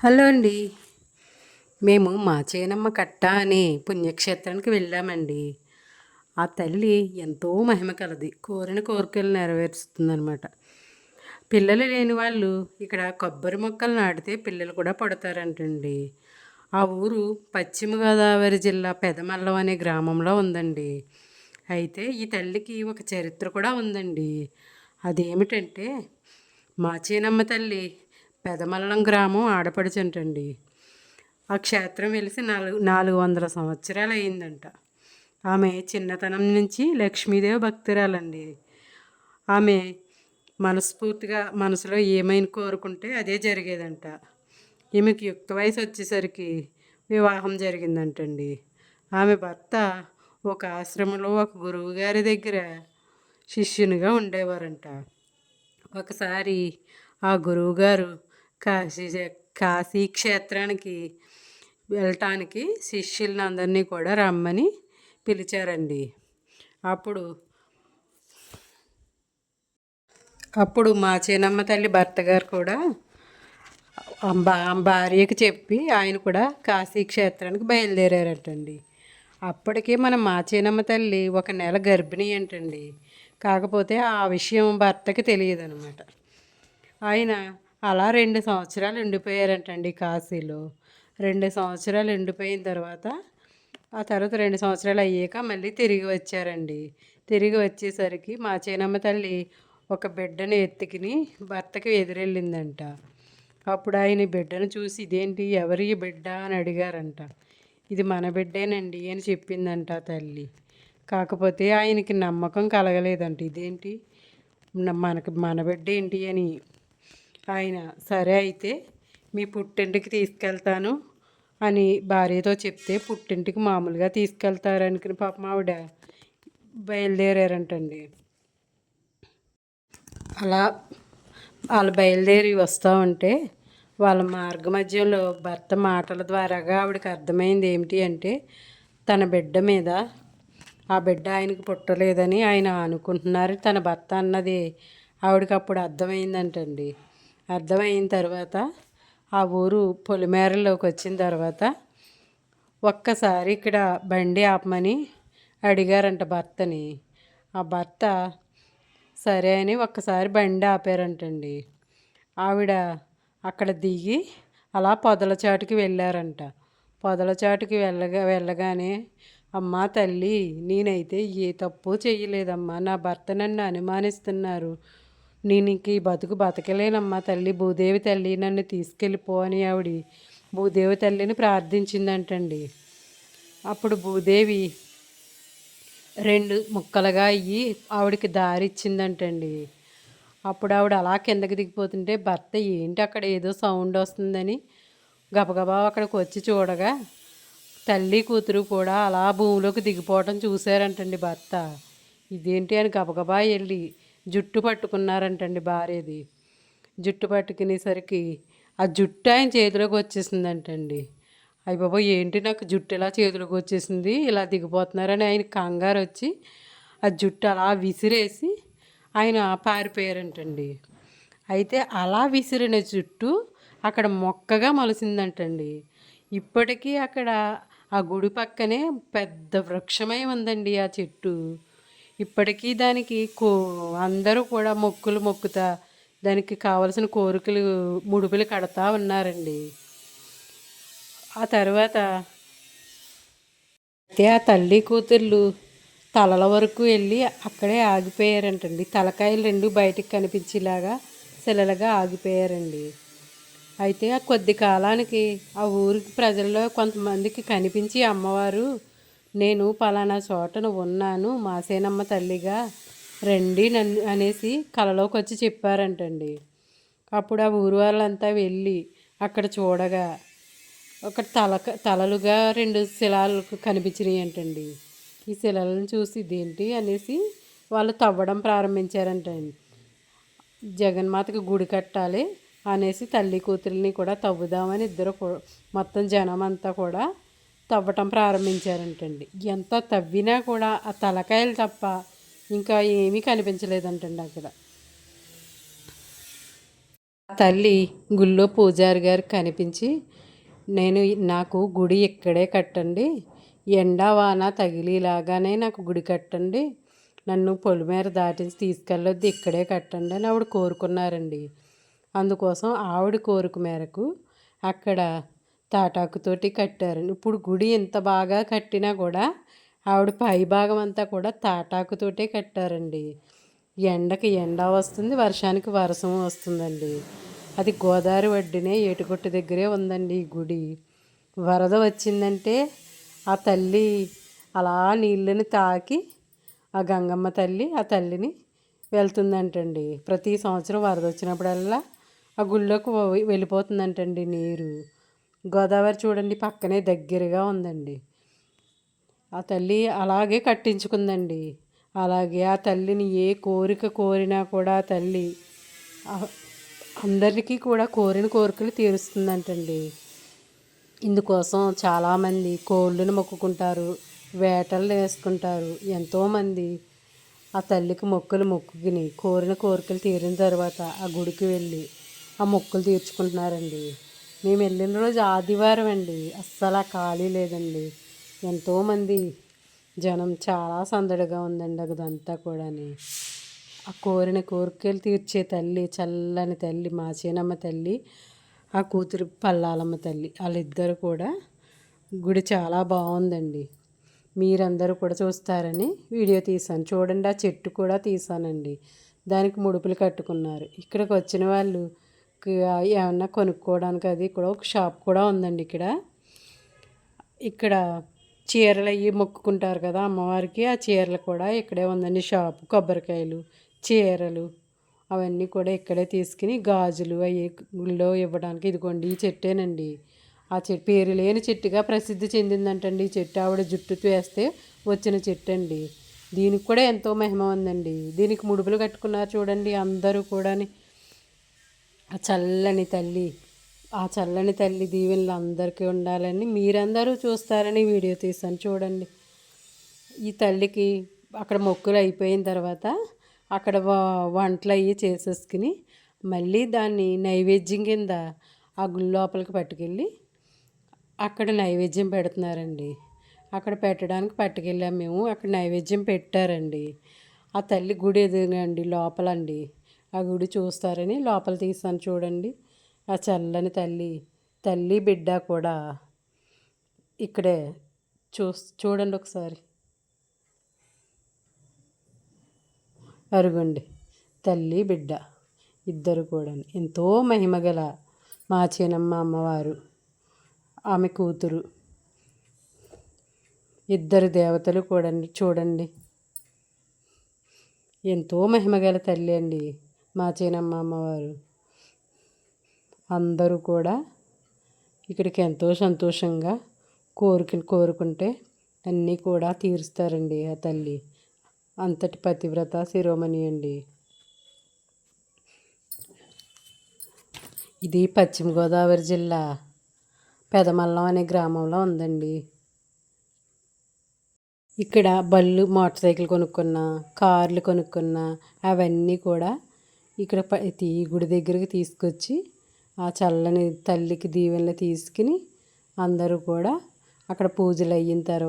Hello అండి. మేము మా చేనమ్మ కట్ట అనే పుణ్యక్షేత్రానికి వెళ్ళామండి. ఆ తల్లి ఎంతో మహిమ కలది. కోరిన కోరికలు నెరవేరుస్తుందనమాట పిల్లలు లేని వాళ్ళు ఇక్కడ కొబ్బరి మొక్కలు నాటితే పిల్లలు కూడా పడతారంటండి. ఆ ఊరు పశ్చిమ గోదావరి జిల్లా పెదమల్లం అనే గ్రామంలో ఉందండి. అయితే ఈ తల్లికి ఒక చరిత్ర కూడా ఉందండి. అదేమిటంటే మా చేనమ్మ తల్లి పెదమల్లం గ్రామం ఆడపడుచుంటండి. ఆ క్షేత్రం వెలిసి నాలుగు నాలుగు వందల సంవత్సరాలు అయిందంట ఆమె చిన్నతనం నుంచి లక్ష్మీదేవి భక్తురాలండి. ఆమె మనస్ఫూర్తిగా మనసులో ఏమైనా కోరుకుంటే అదే జరిగేదంట. ఈమెకు యుక్త వయసు వచ్చేసరికి వివాహం జరిగిందంటండి. ఆమె భర్త ఒక ఆశ్రమంలో ఒక గురువు గారి దగ్గర శిష్యునిగా ఉండేవారంట. ఒకసారి ఆ గురువుగారు కాశీ కాశీ క్షేత్రానికి వెళ్ళటానికి శిష్యులను అందరినీ కూడా రమ్మని పిలిచారండి. అప్పుడు అప్పుడు మా చిన్నమ్మ తల్లి భర్త గారు కూడా భార్యకి చెప్పి ఆయన కూడా కాశీ క్షేత్రానికి బయలుదేరారటండి. అప్పటికే మన మా చిన్నమ్మ తల్లి ఒక నెల గర్భిణీ అంటండి. కాకపోతే ఆ విషయం భర్తకి తెలియదు అనమాట ఆయన అలా రెండు సంవత్సరాలు ఉండిపోయారంటండి కాశీలో. రెండు సంవత్సరాలు ఉండిపోయిన తర్వాత ఆ తర్వాత రెండు సంవత్సరాలు అయ్యాక మళ్ళీ తిరిగి వచ్చారండి. తిరిగి వచ్చేసరికి మా చేనమ్మ తల్లి ఒక బిడ్డను ఎత్తుకుని భర్తకి ఎదురెళ్ళిందంట. అప్పుడు ఆయన బిడ్డను చూసి ఇదేంటి? ఎవరి బిడ్డ? అని అడిగారంట. ఇది మన బిడ్డేనండి అని చెప్పిందంట తల్లి. కాకపోతే ఆయనకి నమ్మకం కలగలేదంట. ఇదేంటి? మనకి మన బిడ్డ ఏంటి అని ఆయన సరే అయితే మీ పుట్టింటికి తీసుకెళ్తాను అని భార్యతో చెప్తే పుట్టింటికి మామూలుగా తీసుకెళ్తారనుకుని పాపం ఆవిడ బయలుదేరారంటండి. అలా వాళ్ళు బయలుదేరి వస్తూ ఉంటే వాళ్ళ మార్గ మధ్యలో భర్త మాటల ద్వారాగా ఆవిడకి అర్థమైంది ఏమిటి అంటే తన బిడ్డ మీద ఆ బిడ్డ ఆయనకు పుట్టలేదని ఆయన అనుకుంటున్నారు తన భర్త అన్నది ఆవిడకి అప్పుడు అర్థమైందంటండి. అర్థమైన తర్వాత ఆ ఊరు పొలిమేరలోకి వచ్చిన తర్వాత ఒక్కసారి ఇక్కడ బండి ఆపమని అడిగారంట భర్తని. ఆ భర్త సరే అని ఒక్కసారి బండి ఆపారంటండి. ఆవిడ అక్కడ దిగి అలా పొదల చాటుకి వెళ్ళారంట. పొదల చాటుకి వెళ్ళగా వెళ్ళగానే అమ్మా తల్లి నేనైతే ఏ తప్పు చేయలేదమ్మా నా భర్త నన్ను అనుమానిస్తున్నారు. నేను ఇంక ఈ బతుకు బతకలేనమ్మా తల్లి. భూదేవి తల్లి నన్ను తీసుకెళ్ళిపో అని ఆవిడ భూదేవి తల్లిని ప్రార్థించిందంటండి. అప్పుడు భూదేవి రెండు ముక్కలుగా అయ్యి ఆవిడకి దారిచ్చిందంటండి. అప్పుడు ఆవిడ అలా కిందకి దిగిపోతుంటే భర్త ఏంటి అక్కడ ఏదో సౌండ్ వస్తుందని గబగబా అక్కడికి వచ్చి చూడగా తల్లి కూతురు కూడా అలా భూమిలోకి దిగిపోవటం చూశారంటండి భర్త. ఇదేంటి అని గబగబా వెళ్ళి జుట్టు పట్టుకున్నారంటండి భార్యది. జుట్టు పట్టుకునేసరికి ఆ జుట్టు ఆయన చేతిలోకి వచ్చేసిందంటండి. అయ్యి బాబా ఏంటి నాకు జుట్టు ఇలా చేతిలోకి వచ్చేసింది? ఇలా దిగిపోతున్నారని ఆయన కంగారు వచ్చి ఆ జుట్టు అలా విసిరేసి ఆయన పారిపోయారంటండి. అయితే అలా విసిరిన జుట్టు అక్కడ మొక్కగా మొలసిందంటండి. ఇప్పటికీ అక్కడ ఆ గుడి పక్కనే పెద్ద వృక్షమై ఉందండి ఆ చెట్టు. ఇప్పటికీ దానికి కో అందరూ కూడా మొక్కులు మొక్కుతా దానికి కావలసిన కోరికలు ముడుపులు కడతా ఉన్నారండి. ఆ తర్వాత అయితే ఆ తల్లి కూతుర్లు తలల వరకు వెళ్ళి అక్కడే ఆగిపోయారంటండి. తలకాయలు రెండు బయటికి కనిపించేలాగా శిలలుగా ఆగిపోయారండి. అయితే ఆ కొద్ది కాలానికి ఆ ఊరికి ప్రజల్లో కొంతమందికి కనిపించి అమ్మవారు నేను పలానా చోటన ఉన్నాను మాసేనమ్మ తల్లిగా రండి నన్ను అనేసి కలలోకి వచ్చి చెప్పారంటండి. అప్పుడు ఆ ఊరు వాళ్ళంతా వెళ్ళి అక్కడ చూడగా ఒక తలక తలలుగా రెండు శిలాలు కనిపించినాయి అంటండి ఈ శిలలను చూసి ఇదేంటి అనేసి వాళ్ళు తవ్వడం ప్రారంభించారంటండి. జగన్మాతకి గుడి కట్టాలి అనేసి తల్లి కూతుర్ని కూడా తవ్వుదామని ఇద్దరు మొత్తం జనం అంతా కూడా తవ్వటం ప్రారంభించారంటండి. ఎంత తవ్వినా కూడా ఆ తలకాయలు తప్ప ఇంకా ఏమీ కనిపించలేదంటండి అక్కడ. తల్లి గుళ్ళో పూజారి గారికి కనిపించి నేను నాకు గుడి ఇక్కడే కట్టండి. ఎండా వాన తగిలిలాగానే నాకు గుడి కట్టండి. నన్ను పొలిమేర దాటించి తీసుకెళ్ళొద్దు ఇక్కడే కట్టండి అని ఆవిడ కోరుకున్నారండి. అందుకోసం ఆవిడ కోరిక మేరకు అక్కడ తాటాకుతోటి కట్టారండి ఇప్పుడు గుడి ఎంత బాగా కట్టినా కూడా ఆవిడ పై భాగం అంతా కూడా తాటాకుతోటే కట్టారండి. ఎండకి ఎండ వస్తుంది వర్షానికి వర్షం వస్తుందండి. అది గోదావరి వడ్డినే ఏటుకొట్టు దగ్గరే ఉందండి ఈ గుడి. వరద వచ్చిందంటే ఆ తల్లి అలా నీళ్ళని తాకి ఆ గంగమ్మ తల్లి ఆ తల్లిని వెళ్తుందంటండి. ప్రతి సంవత్సరం వరద వచ్చినప్పుడల్లా ఆ గుళ్ళోకి వెళ్ళిపోతుందంటండి నీరు. గోదావరి చూడండి పక్కనే దగ్గరగా ఉందండి. ఆ తల్లి అలాగే కట్టించుకుందండి. అలాగే ఆ తల్లిని ఏ కోరిక కోరినా కూడా ఆ తల్లి అందరికీ కూడా కోరిన కోరికలు తీరుస్తుందంటండి. ఇందుకోసం చాలామంది కోళ్ళను మొక్కుకుంటారు వేటలు వేసుకుంటారు ఎంతోమంది ఆ తల్లికి మొక్కులు మొక్కుకుని కోరిన కోరికలు తీరిన తర్వాత ఆ గుడికి వెళ్ళి ఆ మొక్కులు తీర్చుకుంటున్నారండి. మేము వెళ్ళిన రోజు ఆదివారం అండి. అస్సలు ఖాళీ లేదండి. ఎంతోమంది జనం చాలా సందడిగా ఉందండి అదంతా కూడాని. ఆ కోరిన కోరికలు తీర్చే తల్లి చల్లని తల్లి మా చేనమ్మ తల్లి ఆ కూతురు పల్లాలమ్మ తల్లి వాళ్ళిద్దరు కూడా గుడి చాలా బాగుందండి. మీరందరూ కూడా చూస్తారని వీడియో తీశాను. చూడండి ఆ చెట్టు కూడా తీశానండి. దానికి ముడుపులు కట్టుకున్నారు. ఇక్కడికి వచ్చిన వాళ్ళు ఏమన్నా కొనుక్కోవడానికి అది కూడా ఒక షాప్ కూడా ఉందండి ఇక్కడ. ఇక్కడ చీరలు అవి మొక్కుకుంటారు కదా అమ్మవారికి ఆ చీరలు కూడా ఇక్కడే ఉందండి షాపు. కొబ్బరికాయలు చీరలు అవన్నీ కూడా ఇక్కడే తీసుకుని గాజులు అవి గుళ్ళో ఇవ్వడానికి ఇదిగోండి ఈ చెట్టేనండి. ఆ చెట్టు పేరు లేని చెట్టుగా ప్రసిద్ధి చెందిందంటండి. ఈ చెట్టు ఆవిడ జుట్టు వేస్తే వచ్చిన చెట్టు అండి దీనికి కూడా ఎంతో మహిమ ఉందండి. దీనికి ముడుపులు కట్టుకున్నారు చూడండి అందరూ కూడా ఆ చల్లని తల్లి ఆ చల్లని తల్లి దీవెనలు అందరికీ ఉండాలని మీరందరూ చూస్తారని వీడియో తీసాను చూడండి. ఈ తల్లికి అక్కడ మొక్కులు అయిపోయిన తర్వాత అక్కడ వంటలు అవి చేసేసుకుని మళ్ళీ దాన్ని నైవేద్యం కింద ఆ గుడి లోపలికి పట్టుకెళ్ళి అక్కడ నైవేద్యం పెడుతున్నారండి. అక్కడ పెట్టడానికి పట్టుకెళ్ళాము మేము. అక్కడ నైవేద్యం పెట్టారండి. ఆ తల్లి గుడి ఎదురుగండి లోపలండి. ఆ గుడి చూస్తారని లోపల తీసాను చూడండి. ఆ చల్లని తల్లి తల్లి బిడ్డ కూడా ఇక్కడే చూ చూడండి ఒకసారి. అరుగండి. తల్లి బిడ్డ ఇద్దరు కూడా ఎంతో మహిమగల మా చిన్నమ్మ అమ్మవారు. ఆమె కూతురు. ఇద్దరు దేవతలు కూడా చూడండి. ఎంతో మహిమగల తల్లి అండి. మా చిన్నమ్మ అమ్మవారు. అందరూ కూడా ఇక్కడికి ఎంతో సంతోషంగా కోరిక కోరుకుంటే అన్నీ కూడా తీరుస్తారండి ఆ తల్లి. అంతటి పతివ్రత శిరోమణి అండి. ఇది పశ్చిమ గోదావరి జిల్లా పెదమల్లం అనే గ్రామంలో ఉందండి. ఇక్కడ బళ్ళు మోటార్ సైకిల్ కొనుక్కున్నా కార్లు కొనుక్కున్నా అవన్నీ కూడా ఇక్కడ ఈ గుడి దగ్గరికి తీసుకొచ్చి ఆ చల్లని తల్లికి దీవెనలు తీసుకుని అందరూ కూడా అక్కడ పూజలు అయిన తర్వాత